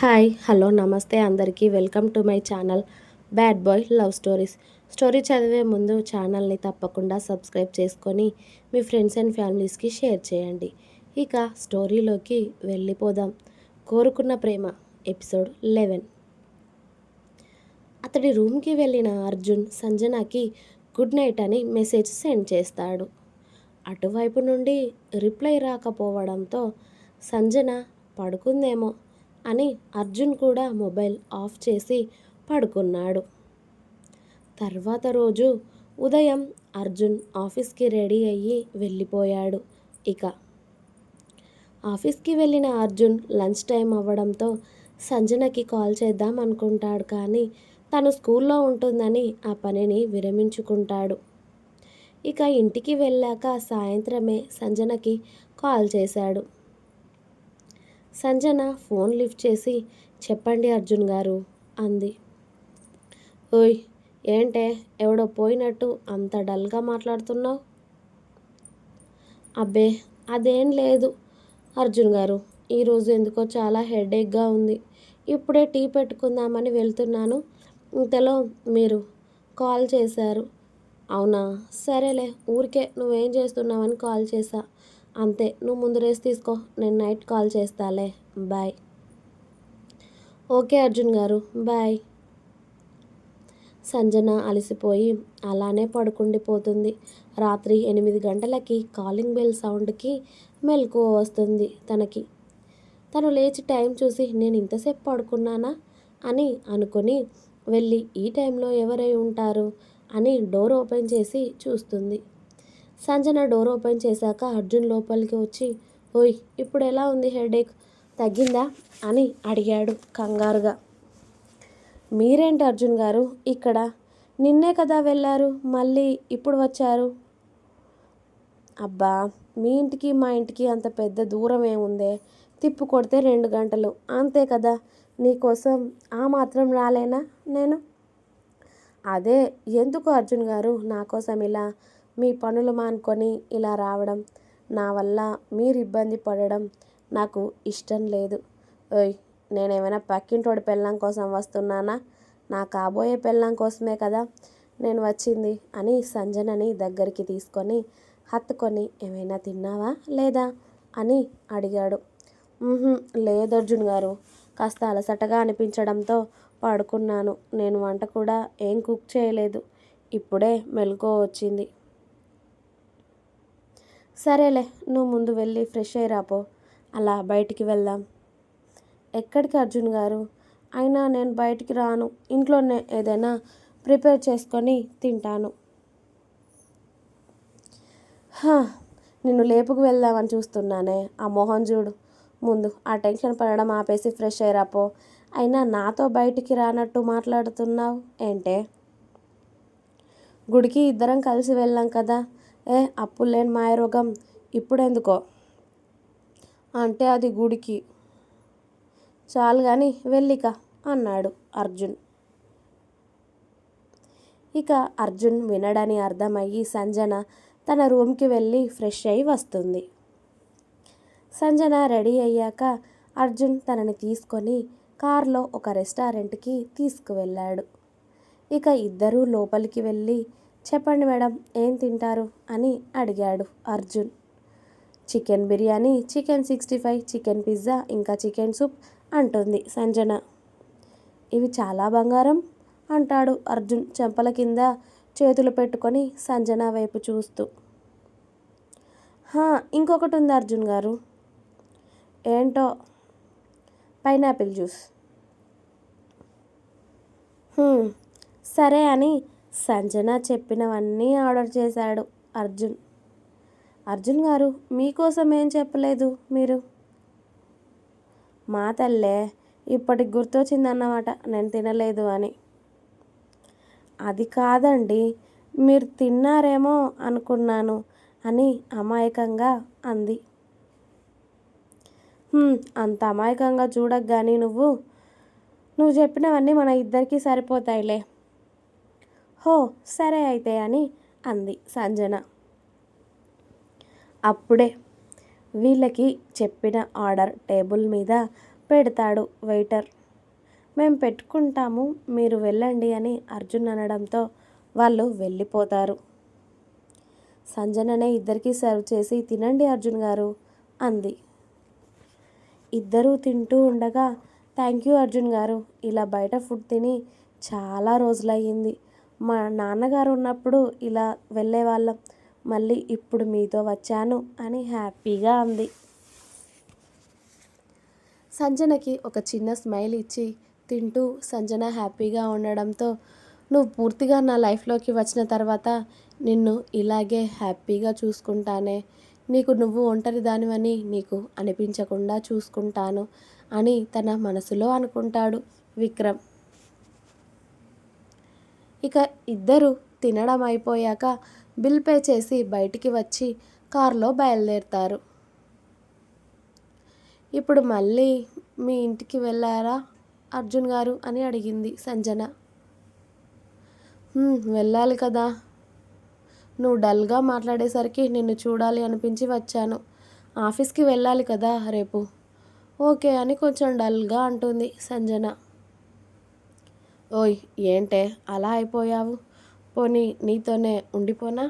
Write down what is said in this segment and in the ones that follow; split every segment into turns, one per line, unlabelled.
Hi hello నమస్తే అందరికీ. Welcome to my channel bad boy love stories. Story చదివే ముందు ఛానల్ని తప్పకుండా సబ్స్క్రైబ్ చేసుకొని మీ ఫ్రెండ్స్ అండ్ ఫ్యామిలీస్కి షేర్ చేయండి. ఇక స్టోరీలోకి వెళ్ళిపోదాం. కోరుకున్న ప్రేమ ఎపిసోడ్ లెవెన్. అతడి రూమ్కి వెళ్ళిన అర్జున్ సంజనాకి గుడ్ నైట్ అని మెసేజ్ సెండ్ చేస్తాడు. అటువైపు నుండి రిప్లై రాకపోవడంతో సంజన పడుకుందేమో. అని అర్జున్ కూడా మొబైల్ ఆఫ్ చేసి పడుకున్నాడు. తర్వాత రోజు ఉదయం అర్జున్ ఆఫీస్కి రెడీ అయ్యి వెళ్ళిపోయాడు. ఇక ఆఫీస్కి వెళ్ళిన అర్జున్ లంచ్ టైం అవ్వడంతో సంజనకి కాల్ చేద్దాం అనుకుంటాడు కానీ తను స్కూల్లో ఉంటుందని ఆ పనిని విరమించుకుంటాడు. ఇక ఇంటికి వెళ్ళాక సాయంత్రమే సంజనకి కాల్ చేశాడు. సంజన ఫోన్ లిఫ్ట్ చేసి చెప్పండి అర్జున్ గారు అంది. ఓయ్ ఏంటే ఎవడో పోయినట్టు అంత డల్గా మాట్లాడుతున్నావు? అబ్బే అదేం లేదు అర్జున్ గారు. ఈరోజు ఎందుకో చాలా హెడేక్గా ఉంది. ఇప్పుడే టీ పెట్టుకుందామని వెళ్తున్నాను. ఇంతలో మీరు కాల్ చేశారు. అవునా? సరేలే ఊరికే నువ్వేం చేస్తున్నావని కాల్ చేశా. అంతే నువ్వు ముందు రేసి తీసుకో నేను నైట్ కాల్ చేస్తాలే bye. Okay Arjun garu bye. Sanjana అలసిపోయి అలానే పడుకుండిపోతుంది. రాత్రి ఎనిమిది గంటలకి కాలింగ్ బెల్ సౌండ్కి మెలకువ వస్తుంది తనకి. తను లేచి టైం చూసి నేను ఇంతసేపు పడుకున్నానా? అని అనుకుని వెళ్ళి ఈ టైంలో ఎవరై ఉంటారు? అని డోర్ ఓపెన్ చేసి చూస్తుంది. సంజన డోర్ ఓపెన్ చేశాక అర్జున్ లోపలికి వచ్చి ఓయ్ ఇప్పుడు ఎలా ఉంది హెడేక్? తగ్గిందా? అని అడిగాడు కంగారుగా. మీరేంటి అర్జున్ గారు? ఇక్కడ? నిన్నే కదా వెళ్ళారు మళ్ళీ ఇప్పుడు వచ్చారు? అబ్బా మీ ఇంటికి మా ఇంటికి అంత పెద్ద దూరం ఏముందే? తిప్పు కొడితే రెండు గంటలు. అంతే కదా? నీకోసం ఆ మాత్రం రాలేనా నేను? అదే ఎందుకు అర్జున్ గారు? నా కోసం ఇలా మీ పనులు మానుకొని ఇలా రావడం నా వల్ల మీరు ఇబ్బంది పడడం నాకు ఇష్టం లేదు. ఓయ్ నేనేమైనా పక్కింటోడి పెళ్ళం కోసం వస్తున్నానా? నా కాబోయే పెళ్ళం కోసమే కదా నేను వచ్చింది అని సంజనని దగ్గరికి తీసుకొని హత్తుకొని ఏమైనా తిన్నావా లేదా? అని అడిగాడు. లేదు అర్జున్ గారు. కాస్త అలసటగా అనిపించడంతో పడుకున్నాను. నేను వంట కూడా ఏం కుక్ చేయలేదు. ఇప్పుడే మెలకువ వచ్చింది. సరేలే నువ్వు ముందు వెళ్ళి ఫ్రెష్ అయ్యి రాపో. అలా బయటికి వెళ్దాం. ఎక్కడికి అర్జున్ గారు? అయినా నేను బయటికి రాను. ఇంట్లోనే ఏదైనా ప్రిపేర్ చేసుకొని తింటాను. నిన్ను లేపుకు వెళ్దామని చూస్తున్నానే. ఆ మోహన్ చూడు. ముందు ఆ టెన్షన్ పడడం ఆపేసి ఫ్రెష్ అయ్యాపో అయినా నాతో బయటికి రానట్టు మాట్లాడుతున్నావు ఏంటే? గుడికి ఇద్దరం కలిసి వెళ్ళాం కదా. ఏ అప్పులు లేని మాయరోగం. ఇప్పుడెందుకో? అంటే అది గుడికి. చాలు కానీ వెళ్ళిక అన్నాడు అర్జున్. ఇక అర్జున్ వినడని అర్థమయ్యి సంజన తన రూమ్కి వెళ్ళి ఫ్రెష్ అయి వస్తుంది. సంజన రెడీ అయ్యాక అర్జున్ తనని తీసుకొని కార్లో ఒక రెస్టారెంట్కి తీసుకువెళ్ళాడు. ఇక ఇద్దరూ లోపలికి వెళ్ళి చెప్పండి మేడం ఏం తింటారు? అని అడిగాడు Arjun. Chicken biryani chicken sixty five chicken pizza ఇంకా చికెన్ సూప్ అంటుంది సంజన. ఇవి చాలా బంగారం అంటాడు అర్జున్ చెంపల కింద చేతులు పెట్టుకొని సంజన వైపు చూస్తూ. ఇంకొకటి ఉంది అర్జున్ గారు. ఏంటో? Pineapple juice. సరే అని సంజన చెప్పినవన్నీ ఆర్డర్ చేశాడు అర్జున్. అర్జున్ గారు మీకోసం ఏం చెప్పలేదు మీరు? మా తల్లే ఇప్పటికి గుర్తొచ్చిందన్నమాట నేను తినలేదు అని. అది కాదండి మీరు తిన్నారేమో అనుకున్నాను అని అమాయకంగా అంది. అంత అమాయకంగా చూడగాని నువ్వు నువ్వు చెప్పినవన్నీ మన ఇద్దరికీ సరిపోతాయిలే. హో సరే అయితే అని అంది సంజన. అప్పుడే వీళ్ళకి చెప్పిన ఆర్డర్ టేబుల్ మీద పెడతాడు వెయిటర్. మేము పెట్టుకుంటాము మీరు వెళ్ళండి అని అర్జున్ అనడంతో వాళ్ళు వెళ్ళిపోతారు. సంజననే ఇద్దరికీ సర్వ్ చేసి తినండి అర్జున్ గారు అంది. ఇద్దరూ తింటూ ఉండగా థ్యాంక్ యూ అర్జున్ గారు ఇలా బయట ఫుడ్ తిని చాలా రోజులయ్యింది. మా నాన్నగారు ఉన్నప్పుడు ఇలా వెళ్ళేవాళ్ళం. మళ్ళీ ఇప్పుడు మీతో వచ్చాను అని హ్యాపీగా అంది. సంజనకి ఒక చిన్న స్మైల్ ఇచ్చి తింటూ సంజన హ్యాపీగా ఉండడంతో నువ్వు పూర్తిగా నా లైఫ్లోకి వచ్చిన తర్వాత నిన్ను ఇలాగే హ్యాపీగా చూసుకుంటానే నీకు నువ్వు ఒంటరి దానివని నీకు అనిపించకుండా చూసుకుంటాను అని తన మనసులో అనుకుంటాడు విక్రమ్. ఇక ఇద్దరు తినడం అయిపోయాక బిల్ పే చేసి బయటికి వచ్చి కారులో బయలుదేరుతారు. ఇప్పుడు మళ్ళీ మీ ఇంటికి వెళ్ళారా? అర్జున్ గారు అని అడిగింది సంజన. వెళ్ళాలి కదా. నువ్వు డల్గా మాట్లాడేసరికి నిన్ను చూడాలి అనిపించి వచ్చాను. ఆఫీస్కి వెళ్ళాలి కదా రేపు. ఓకే అని కొంచెం డల్గా అంటుంది సంజన. ఓయ్ ఏంటే? అలా అయిపోయావు? పోనీ నీతోనే ఉండిపోనా?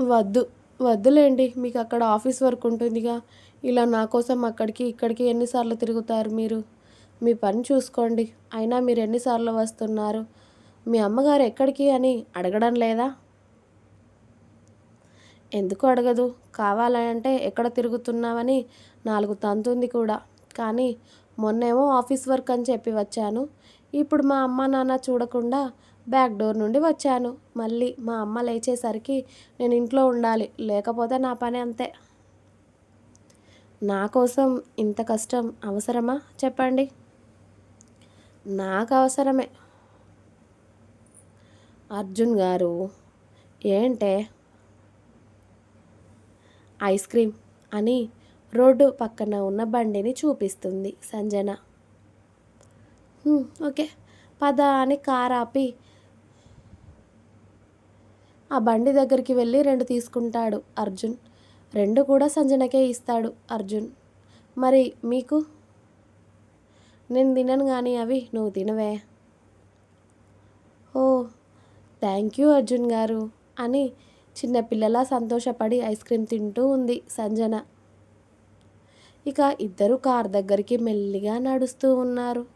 వద్దు వద్దులేండి. మీకు అక్కడ ఆఫీస్ వర్క్ ఉంటుందిగా. ఇలా నా కోసం అక్కడికి ఇక్కడికి ఎన్నిసార్లు తిరుగుతారు మీరు? మీ పని చూసుకోండి. అయినా మీరు ఎన్నిసార్లు వస్తున్నారు? మీ అమ్మగారు ఎక్కడికి అని అడగడం లేదా? ఎందుకు అడగదు? కావాలంటే ఎక్కడ తిరుగుతున్నావని నాలుగు తంతుంది కూడా. కానీ మొన్నేమో ఆఫీస్ వర్క్ అని చెప్పి వచ్చాను. ఇప్పుడు మా అమ్మ నాన్న చూడకుండా బ్యాక్ డోర్ నుండి వచ్చాను. మళ్ళీ మా అమ్మ లేచేసరికి నేను ఇంట్లో ఉండాలి లేకపోతే నా పని అంతే. నా కోసం ఇంత కష్టం అవసరమా? చెప్పండి. నాకు అవసరమే. అర్జున్ గారు ఏంటే? ఐస్ క్రీమ్ అని రోడ్డు పక్కన ఉన్న బండిని చూపిస్తుంది సంజన. ఓకే. పద అని కార్ ఆపి ఆ బండి దగ్గరికి వెళ్ళి రెండు తీసుకుంటాడు అర్జున్. రెండు కూడా సంజనకే ఇస్తాడు అర్జున్. మరి మీకు? నేను తినను కానీ అవి నువ్వు తినవే. ఓ థ్యాంక్ యూ అర్జున్ గారు అని చిన్నపిల్లలా సంతోషపడి ఐస్ క్రీమ్ తింటూ ఉంది సంజన. ఇక ఇద్దరు కార్ దగ్గరికి మెల్లిగా నడుస్తూ ఉన్నారు.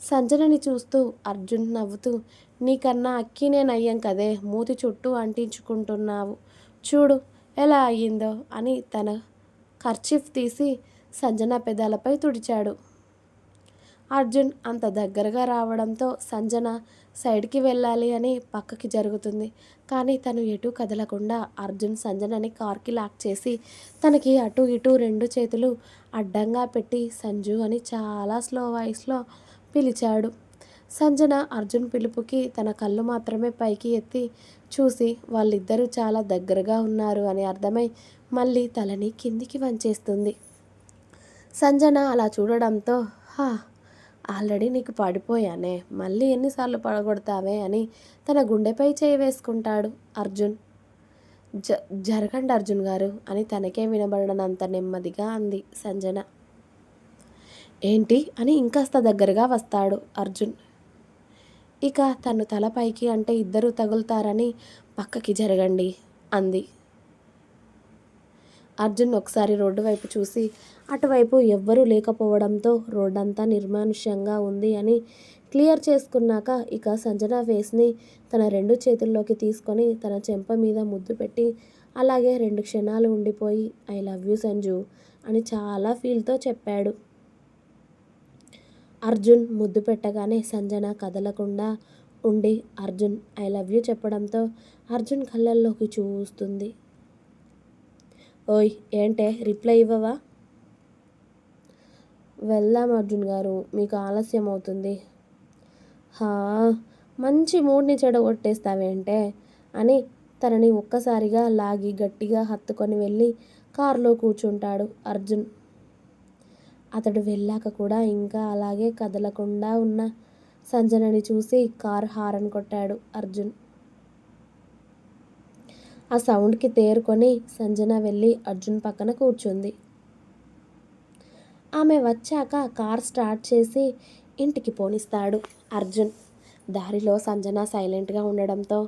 సంజనని చూస్తూ అర్జున్ నవ్వుతూ నీకన్నా అక్కి నేనయ్యం కదే మూతి చుట్టూ అంటించుకుంటున్నావు. చూడు ఎలా అయ్యిందో అని తన ఖర్చిఫ్ తీసి సంజన పెదాలపై తుడిచాడు. అర్జున్ అంత దగ్గరగా రావడంతో సంజన సైడ్కి వెళ్ళాలి అని పక్కకి జరుగుతుంది. కానీ తను ఎటు కదలకుండా అర్జున్ సంజనని కార్కి లాక్ చేసి తనకి అటు ఇటు రెండు చేతులు అడ్డంగా పెట్టి సంజు అని చాలా స్లో వాయిస్లో పిలిచాడు. సంజన అర్జున్ పిలుపుకి తన కళ్ళు మాత్రమే పైకి ఎత్తి చూసి వాళ్ళిద్దరూ చాలా దగ్గరగా ఉన్నారు అని అర్థమై మళ్ళీ తలని కిందికి వంచేస్తుంది. సంజన అలా చూడడంతో హా ఆల్రెడీ నీకు పడిపోయానే మళ్ళీ ఎన్నిసార్లు పడగొడతావే అని తన గుండెపై చేయి వేసుకుంటాడు అర్జున్. జ జరగండి అర్జున్ గారు అని తనకే వినబడనంత నెమ్మదిగా అంది సంజన. ఏంటి? అని ఇంకాస్త దగ్గరగా వస్తాడు అర్జున్. ఇక తను తలపైకి అంటే ఇద్దరు తగులుతారని పక్కకి జరగండి అంది అర్జున్ ఒకసారి రోడ్డు వైపు చూసి అటువైపు ఎవ్వరూ లేకపోవడంతో రోడ్డంతా నిర్మానుష్యంగా ఉంది అని క్లియర్ చేసుకున్నాక ఇక సంజన ఫేస్ని తన రెండు చేతుల్లోకి తీసుకొని తన చెంప మీద ముద్దు పెట్టి అలాగే రెండు క్షణాలు ఉండిపోయి ఐ లవ్ యూ సంజు అని చాలా ఫీల్తో చెప్పాడు. అర్జున్ ముద్దు పెట్టగానే సంజన కదలకుండా ఉండి అర్జున్ ఐ లవ్ యూ చెప్పడంతో అర్జున్ కళ్ళల్లోకి చూస్తుంది. ఓయ్ ఏంటే? రిప్లై ఇవ్వవా? వెళ్దాం అర్జున్ గారు మీకు ఆలస్యం అవుతుంది. హా మంచి మూడ్ని చెడగొట్టేస్తావేంటే? అని తనని ఒక్కసారిగా లాగి గట్టిగా హత్తుకొని వెళ్ళి కారులో కూర్చుంటాడు అర్జున్. అతడు వెళ్ళాక కూడా ఇంకా అలాగే కదలకుండా ఉన్న సంజనని చూసి కారు హారన్ కొట్టాడు అర్జున్. ఆ సౌండ్కి తేరుకొని సంజన వెళ్ళి అర్జున్ పక్కన కూర్చుంది. ఆమె వచ్చాక కార్ స్టార్ట్ చేసి ఇంటికి పోనిస్తాడు అర్జున్. దారిలో సంజన సైలెంట్గా ఉండడంతో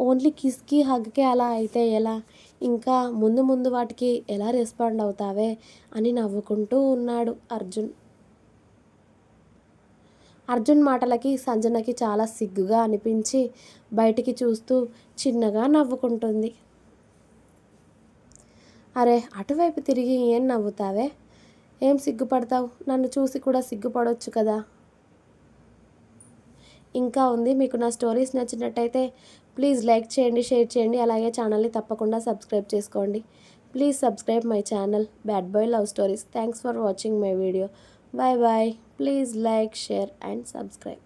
ఓన్లీ కిస్కి హగ్కి అలా అయితే ఎలా? ఇంకా ముందు ముందు వాటికి ఎలా రెస్పాండ్ అవుతావే? అని నవ్వుకుంటూ ఉన్నాడు అర్జున్. అర్జున్ మాటలకి సంజనకి చాలా సిగ్గుగా అనిపించి బయటికి చూస్తూ చిన్నగా నవ్వుకుంటుంది. అరే అటువైపు తిరిగి ఏం నవ్వుతావే? ఏం సిగ్గుపడతావు? నన్ను చూసి కూడా సిగ్గుపడవచ్చు కదా? ఇంకా ఉంది మీకు నా స్టోరీస్ నచ్చినట్టయితే ప్లీజ్ లైక్ చేయండి షేర్ చేయండి అలాగే ఛానల్ని తప్పకుండా సబ్స్క్రైబ్ చేసుకోండి. Please subscribe my channel bad boy love stories. Thanks for watching my video. Bye bye. Please like share and subscribe.